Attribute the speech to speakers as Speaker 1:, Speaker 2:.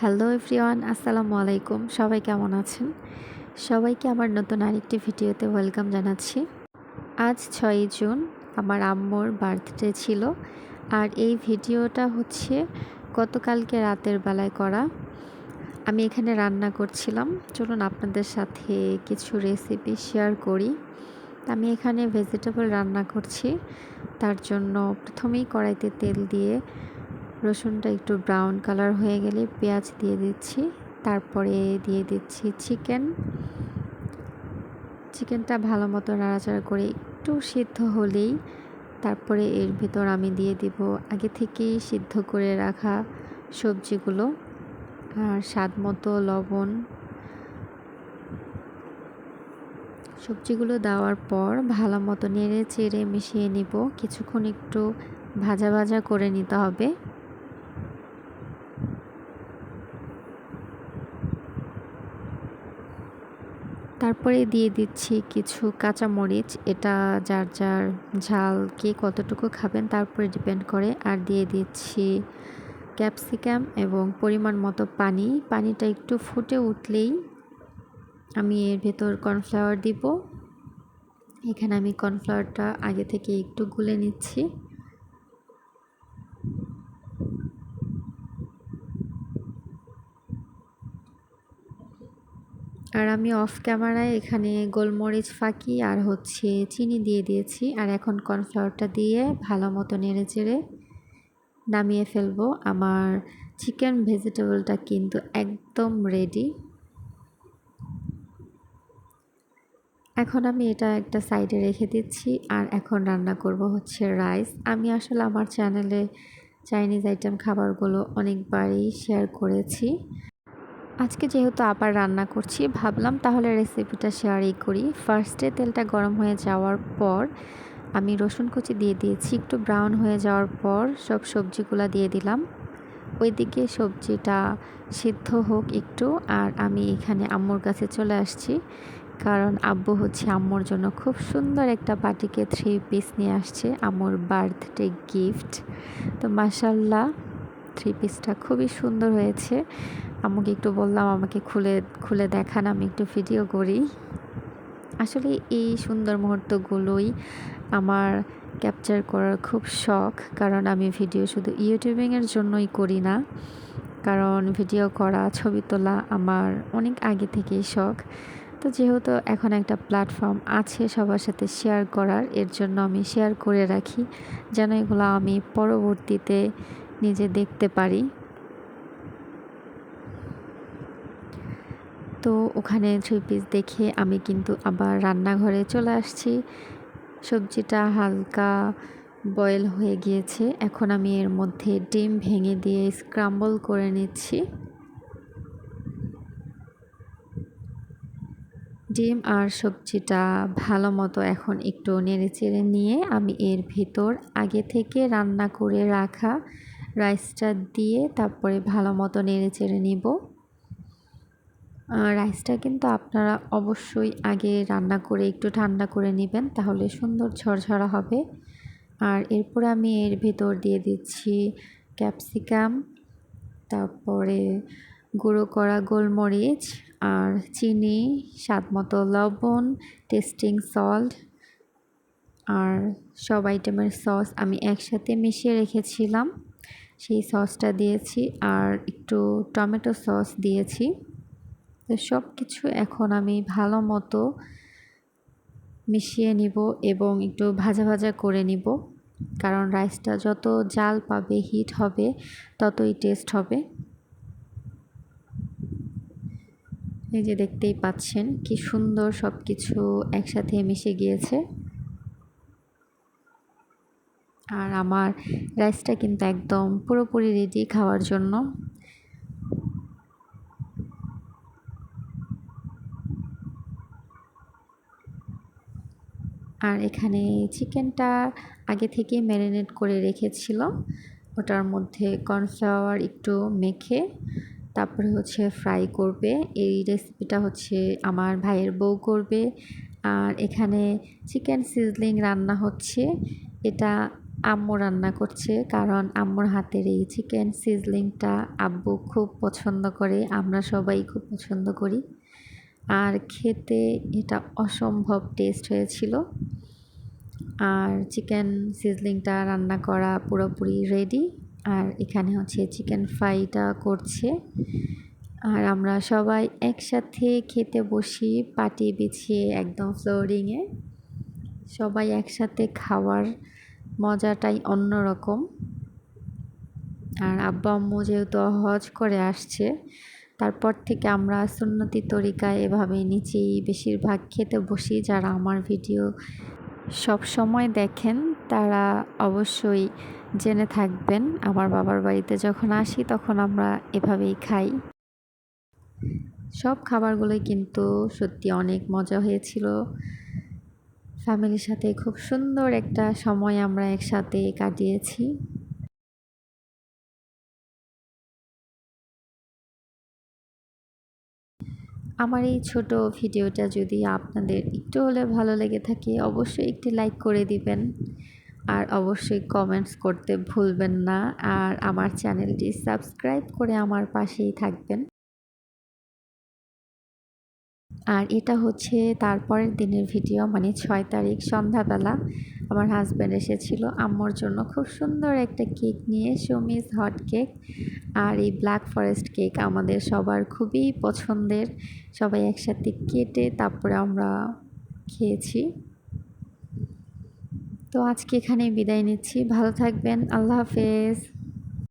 Speaker 1: Hello everyone, আসসালামু আলাইকুম। সবাই কেমন আছেন? সবাইকে আমার নতুন আরেকটি ভিডিওতে ওয়েলকাম জানাচ্ছি। আজ ছয়ই জুন, আমার আম্মুর বার্থডে ছিল আর এই ভিডিওটা হচ্ছে গতকালকে রাতের বেলায় করা। আমি এখানে রান্না করছিলাম। চলুন আপনাদের সাথে কিছু রেসিপি শেয়ার করি। আমি এখানে ভেজিটেবল রান্না করছি। তার জন্য প্রথমেই কড়াইতে তেল দিয়ে রসুনটা একটু ব্রাউন কালার হয়ে গেলে পেঁয়াজ দিয়ে দিচ্ছি। তারপরে দিয়ে দিচ্ছি চিকেন চিকেনটা ভালো মতো নাড়াচাড়া করে একটু সিদ্ধ হলেই তারপরে এর ভিতর আমি দিয়ে দিব আগে থেকেই সিদ্ধ করে রাখা সবজিগুলো আর স্বাদ মতো লবণ। সবজিগুলো দেওয়ার পর ভালো মতো নেড়ে চেড়ে মিশিয়ে নিব। কিছুক্ষণ একটু ভাজা ভাজা করে নিতে হবে। তারপরে দিয়ে দিচ্ছি কিছু কাঁচামরিচ। এটা যার যার ঝাল কে কতটুকু খাবেন তারপরে ডিপেন্ড করে। আর দিয়ে দিচ্ছি ক্যাপসিকাম এবং পরিমাণ মতো পানি। পানিটা একটু ফুটে উঠলেই আমি এর ভেতর কর্নফ্লাওয়ার দিব। এখানে আমি কর্নফ্লাওয়ারটা আগে থেকে একটু গুলে নিচ্ছি। আর আমি অফ ক্যামেরায় এখানে গোলমরিচ ফাঁকি আর হচ্ছে চিনি দিয়ে দিয়েছি। আর এখন কর্নফ্লাওয়ারটা দিয়ে ভালো মতো নেড়ে চেড়ে নামিয়ে ফেলব। আমার চিকেন ভেজিটেবলটা কিন্তু একদম রেডি এখন আমি এটা একটা সাইডে রেখে দিচ্ছি আর এখন রান্না করব হচ্ছে রাইস আমি আসলে আমার চ্যানেলে চাইনিজ আইটেম খাবারগুলো অনেকবারই শেয়ার করেছি। আজকে যেহেতু আবার রান্না করছি, ভাবলাম তাহলে রেসিপিটা শেয়ারই করি। ফার্স্টে তেলটা গরম হয়ে যাওয়ার পর আমি রসুন কুচি দিয়ে দিয়েছি। একটু ব্রাউন হয়ে যাওয়ার পর সব সবজিগুলো দিয়ে দিলাম। ওইদিকে সবজিটা সিদ্ধ হোক একটু, আর আমি এখানে আম্মুর কাছে চলে আসছি। কারণ আব্বু হচ্ছে আম্মুর জন্য খুব সুন্দর একটা পাটিকে থ্রি পিস নিয়ে আসছে, আম্মুর বার্থডে গিফট তো মাসাল্লাহ থ্রি পিসটা খুবই সুন্দর হয়েছে। আম্মুকে একটু বললাম, আমাকে খুলে খুলে দেখান, আমি একটু ভিডিও করি। আসলে এই সুন্দর মুহূর্তগুলোই আমার ক্যাপচার করার খুব শখ, কারণ আমি ভিডিও শুধু ইউটিউবিংয়ের জন্যই করি না। কারণ ভিডিও করা, ছবি তোলা আমার অনেক আগে থেকেই শখ। তো যেহেতু এখন একটা প্ল্যাটফর্ম আছে সবার সাথে শেয়ার করার, এর জন্য আমি শেয়ার করে রাখি, যেন এগুলো আমি পরবর্তীতে নিজে দেখতে পারি। তো ওখানে থ্রি পিস দেখে আমি কিন্তু আবার রান্নাঘরে চলে আসছি। সবজিটা হালকা বয়েল হয়ে গিয়েছে। এখন আমি এর মধ্যে ডিম ভেঙে দিয়ে স্ক্রাম্বল করে নিচ্ছি। ডিম আর সবজিটা ভালো মতো এখন একটু নেড়ে চেড়ে নিয়ে আমি এর ভিতর আগে থেকে রান্না করে রাখা রাইসটা দিয়ে তারপরে ভালো মতো নেড়ে চেড়ে নিব। রাইসটা কিন্তু আপনারা অবশ্যই আগে রান্না করে একটু ঠান্ডা করে নেবেন, তাহলে সুন্দর ঝরঝরা হবে। আর এরপরে আমি এর ভেতর দিয়ে দিচ্ছি ক্যাপসিকাম তারপরে গুঁড়ো করা গোলমরিচ আর চিনি, স্বাদ মতো লবণ টেস্টিং সল্ট আর সব আইটেমের সস আমি একসাথে মিশিয়ে রেখেছিলাম। সেই সসটা দিয়েছি আর একটু টমেটো সস দিয়েছি। তো সব কিছু এখন আমি ভালো মতো মিশিয়ে নিব এবং একটু ভাজা ভাজা করে নিব। কারণ রাইসটা যত জাল পাবে, হিট হবে, ততই টেস্ট হবে। এই যে দেখতেই পাচ্ছেন কি সুন্দর সব কিছু একসাথে মিশে গিয়েছে। আর আমার রাইসটা কিন্তু একদম পুরোপুরি রেডি খাওয়ার জন্য। আর এখানে চিকেনটা আগে থেকে ম্যারিনেট করে রেখেছিল ওটার মধ্যে কর্নফ্লাওয়ার একটু মেখে তারপরে হচ্ছে ফ্রাই করবে। এই রেসিপিটা হচ্ছে আমার ভাইয়ের বউ করবে। আর এখানে চিকেন সিজলিং রান্না হচ্ছে। এটা আম্মু রান্না করছে কারণ আম্মুর হাতের এই চিকেন সিজলিংটা আব্বু খুব পছন্দ করে, আমরা সবাই খুব পছন্দ করি। আর খেতে এটা অসম্ভব টেস্ট হয়েছিল। আর চিকেন সিজলিংটা রান্না করা পুরোপুরি রেডি আর এখানে হচ্ছে চিকেন ফ্রাইটা করছে। আর আমরা সবাই একসাথে খেতে বসি পাটি বিছিয়ে একদম ফ্লোরিংয়ে সবাই একসাথে খাওয়ার মজাটাই অন্যরকম আর আব্বা আম্মু যেহেতু হজ করে আসছে তারপর থেকে আমরা সুন্নতি তরিকায় এভাবে নিচেই বেশিরভাগ খেতে বসি যারা আমার ভিডিও সব সময় দেখেন, তারা অবশ্যই জেনে থাকবেন। আমার বাবার বাড়িতে যখন আসি তখন আমরা এভাবেই খাই। সব খাবারগুলোই কিন্তু সত্যি অনেক মজা হয়েছিল। ফ্যামিলির সাথে খুব সুন্দর একটা সময় আমরা একসাথে কাটিয়েছি। আমার এই ছোট ভিডিওটা যদি আপনাদের একটু হলে ভালো লেগে থাকে, অবশ্যই একটি লাইক করে দিবেন। আর অবশ্যই কমেন্টস করতে ভুলবেন না। আর আমার চ্যানেলটি সাবস্ক্রাইব করে আমার পাশেই থাকবেন। আর এটা হচ্ছে তারপরের দিনের ভিডিও মানে ছয় তারিখ সন্ধ্যাবেলা। আমার হাজব্যান্ড এসেছিল আম্মর জন্য। খুব সুন্দর একটা কেক নিয়ে সমিজ হট কেক আর এই ব্ল্যাক ফরেস্ট কেক আমাদের সবার খুবই পছন্দের। সবাই একসাথে কেটে তারপরে আমরা খেয়েছি। তো আজকে এখানে বিদায় নিচ্ছি। ভালো থাকবেন। আল্লাহ হাফেজ।